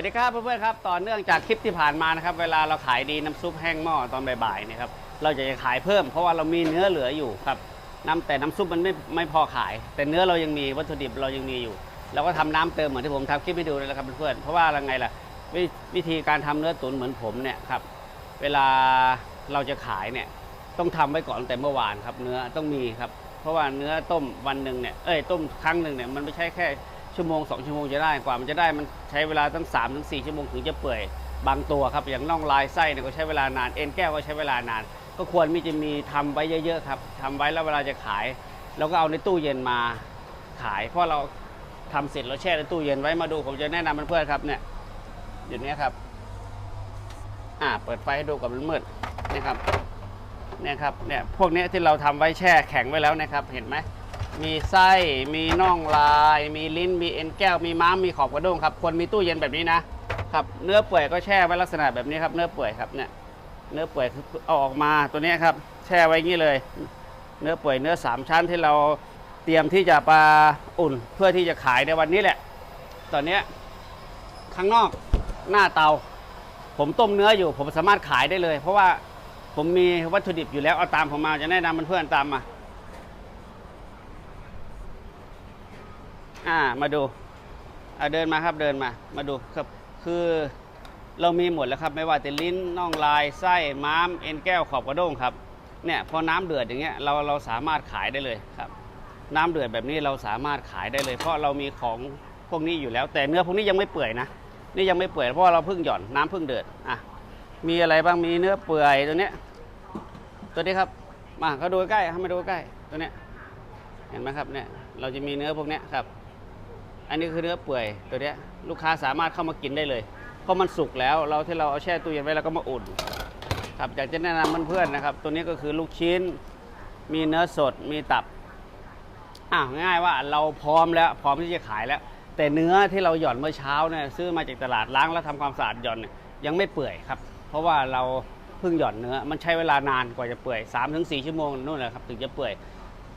วัสดีครับเพื่อนๆครับต่อเนื่องจากคลิปที่ผ่านมานะครับ เวลาเราขายดีน้ำซุปแห้งหม้อตอนบ่ายๆเนี่ยครับเราจะขายเพิ่มเพราะว่าเรามีเนื้อเหลืออยู่ครับน้ำแต่น้ำซุปมันไม่ไม่พอขาย แต่เนื้อเรายังมีวัตถุดิบเรายังมีอยู่เราก็ทำน้ำเติมเหมือนที่ผมทำคลิปให้ดูเลยนะครับเพื่อนๆเพราะว่าอะไรไงล่ะววิธีการทำเนื้อตุ๋นเหมือนผมเนี่ยครับเวลาเราจะขายเนี่ยต้องทำไว้ก่อนตั้งแต่เมื่อวานครับเนื้อต้องมีครับเพราะว่าเนื้อต้มวันหนึ่งเนี่ยเอ้ยต้มครั้งหนึ่งเนี่ยมันไม่ใช่แค่ ชั่วโมงสองชั่วโมงจะได้กว่ามันจะได้มันใช้เวลาตั้ง3าถึงสชั่วโมงถึงจะเปื่อยบางตัวครับอย่างน่องลายไส้เนี่ยก็ใช้เวลานานเอ็นแก้วก็ใช้เวลานาน ก็ควรมีจะมีทำไว้เยอะๆครับทำไว้แล้วเวลาจะขายเราก็เอาในตู้เย็นมาขาย เพราะเราทำเสร็จเราแช่ในตู้เย็นไว้มาดูผมจะแนะนำเพื่อนๆครับเนี่ยอยู่เนี้ยครับอ่าเปิดไฟให้ดูกับมันมืดนี่ครับเนี่ยครับเนี่ยพวกนี้ที่เราทำไว้แช่แข็งไว้แล้วนะครับเห็นไหม มีไส้ มีน่องลาย มีลิ้น มีเอ็นแก้ว มีม้าม มีขอบกระด้งครับ ควรมีตู้เย็นแบบนี้นะครับ เนื้อเปื่อยก็แช่ไว้ลักษณะแบบนี้ครับ เนื้อเปื่อยครับเนี่ย เนื้อเปื่อยคือเอาออกมาตัวนี้ครับ แช่ไว้งนี้เลย เนื้อเปื่อยเนื้อสามชั้นที่เราเตรียมที่จะปลาอุ่น เพื่อที่จะขายในวันนี้แหละ ตอนนี้ข้างนอกหน้าเตา ผมต้มเนื้ออยู่ ผมสามารถขายได้เลย เพราะว่าผมมีวัตถุดิบอยู่แล้วเอาตามผมมาจะแนะนำเพื่อนๆตามมา อ่ามาดูอ่าเดินมาครับเดินมามาดูครับคือเรามีหมดแล้วครับ ไม่ว่าจะลิ้นน่องลายไส้ม้ามเอ็นแก้วขอบกระด้งครับเนี่ยพอน้ำเดือดอย่างเงี้ยเราเราสามารถขายได้เลยครับ น้ำเดือดแบบนี้เราสามารถขายได้เลย เพราะเรามีของพวกนี้อยู่แล้ว แต่เนื้อพวกนี้ยังไม่เปื่อยนะนี่ยังไม่เปื่อยเพราะาเราเพิ่งหย่อนน้ำเพิ่งเดือดอะมีอะไรบ้างมีเนื้อเปื่อยตัวเนี้ยตัวนี้ครับมาเขาดูใกล้ให้มาดูใกล้ตัวเนี้ยเห็นไหมครับเนี่ยเราจะมีเนื้อพวกเนี้ยครับ อันนี้คือเนื้อเปื่อยตัวเนี้ยลูกค้าสามารถเข้ามากินได้เลย เพราะมันสุกแล้วเราที่เราเอาแช่ตู้เย็นไว้แล้วก็มาอุ่นครับอยากจะแนะนำเพื่อนๆนะครับ ตัวนี้ก็คือลูกชิ้น มีเนื้อสดมีตับอะง่ายๆว่าเราพร้อมแล้วพร้อมที่จะขายแล้ว แต่เนื้อที่เราหย่อนเมื่อเช้าเนี่ยซื้อมาจากตลาดล้างแล้วทำความสะอาดหย่อนเนี่ยยังไม่เปื่อยครับ เพราะว่าเราเพิ่งหย่อนเนื้อมันใช้เวลานานกว่าจะเปื่อย3าถึงสชั่วโมงนู่นแหละครับถึงจะเปื่อย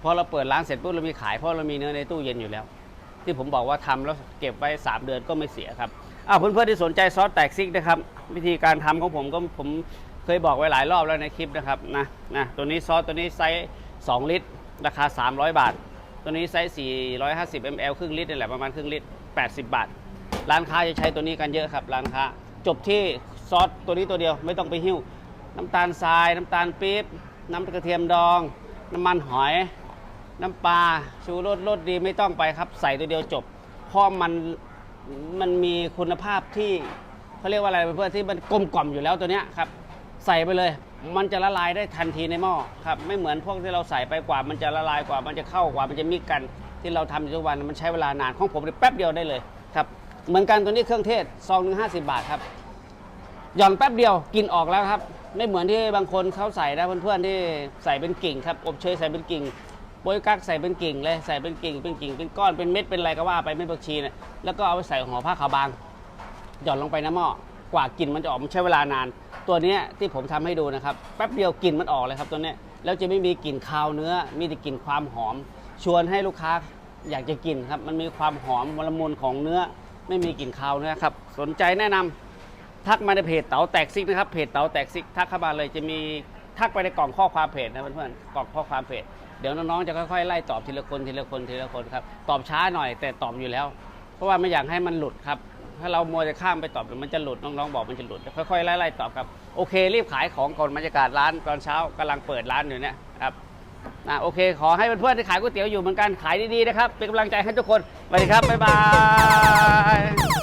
พอเราเปิดร้านเสร็จปุ๊บเรามีขายเพราะเรามีเนื้อในตู้เย็นอยู่แล้ว ที่ผมบอกว่าทำแล้วเก็บไว้ 3 เดือนก็ไม่เสียครับอ้าวเพื่อนๆที่สนใจซอสแตกซิกนะครับ วิธีการทำของผมก็ผมเคยบอกไว้หลายรอบแล้วในคลิปนะครับนะนะตัวนี้ซอสตัวนี้ไซส์ 2 ลิตร ราคา 300 บาท ตัวนี้ไซส์ 450 ml ครึ่งลิตรนี่แหละประมาณครึ่งลิตร 80 บาท ร้านค้าจะใช้ตัวนี้กันเยอะครับร้านค้า จบที่ซอสตัวนี้ตัวเดียวไม่ต้องไปหิ้ว น้ำตาลทราย น้ำตาลปี๊บน้ำกระเทียมดอง น้ำมันหอย น้ำปลาชูรสรสดีไม่ต้องไปครับ ใส่ตัวเดียวจบ เพราะมันมันมีคุณภาพที่เขาเรียกว่าอะไรเพื่อนที่มันกลมกล่อมอยู่แล้วตัวเนี้ยครับ ใส่ไปเลย มันจะละลายได้ทันทีในหม้อครับ ไม่เหมือนพวกที่เราใส่ไปกว่า มันจะละลายกว่า มันจะเข้ากว่า มันจะมิกกันที่เราทำอยู่ทุกวันมันใช้เวลานานของผมแป๊บเดียวได้เลยครับ เหมือนกันตัวนี้เครื่องเทศซองหนึ่งห้าสิบาทครับหย่อนแป๊บเดียวกินออกแล้วครับ ไม่เหมือนที่บางคนเขาใส่นะเพื่อนๆที่ใส่เป็นกิ่งครับอบเชยใส่เป็นกิ่ง โปยกักใส่เป็นกิ่งเลยใส่เป็นกิ่ง เป็นกิ่งเป็นก้อนเป็นเม็ดเป็นอะไรก็ว่าไปเม็ดผักชีเนี่ยแล้วก็เอาไปใส่ห่อผ้าขาวบางหย่อนลงไปในหม้อกว่ากลิ่นมันจะออกมันใช้เวลานาน ตัวนี้ที่ผมทำให้ดูนะครับแป๊บเดียวกลิ่นมันออกเลยครับตัวนี้แล้วจะไม่มีกลิ่นคาวเนื้อ มีแต่กลิ่นความหอม ชวนให้ลูกค้าอยากจะกินครับ มันมีความหอมละมุนของเนื้อ ไม่มีกลิ่นคาวเนื้อครับ สนใจแนะนำทักมาในเพจเต๋าแตกซิกนะครับเพจเต๋าแตกซิกทักเข้ามาเลยจะมีทักไปในกล่องข้อความเพจนะเพื่อนๆกล่องข้อความเพจ เดี๋ยวน้องๆจะค่อยๆไล่ตอบทีละคนทีละคนทีละคนครับ ตอบช้าหน่อยแต่ตอบอยู่แล้ว เพราะว่าไม่อยากให้มันหลุดครับ ถ้าเรามัวจะข้ามไปตอบมันจะหลุดน้องๆบอกมันจะหลุดค่อยๆไล่ๆตอบครับโอเค รีบขายของก่อนบรรยากาศร้านตอนเช้ากำลังเปิดร้านอยู่เนี่ยครับนะโอเค ขอให้เพื่อนๆที่ขายก๋วยเตี๋ยวอยู่เหมือนกันขายดีๆนะครับ เป็นกำลังใจให้ทุกคนสวัสดีครับบ๊ายบาย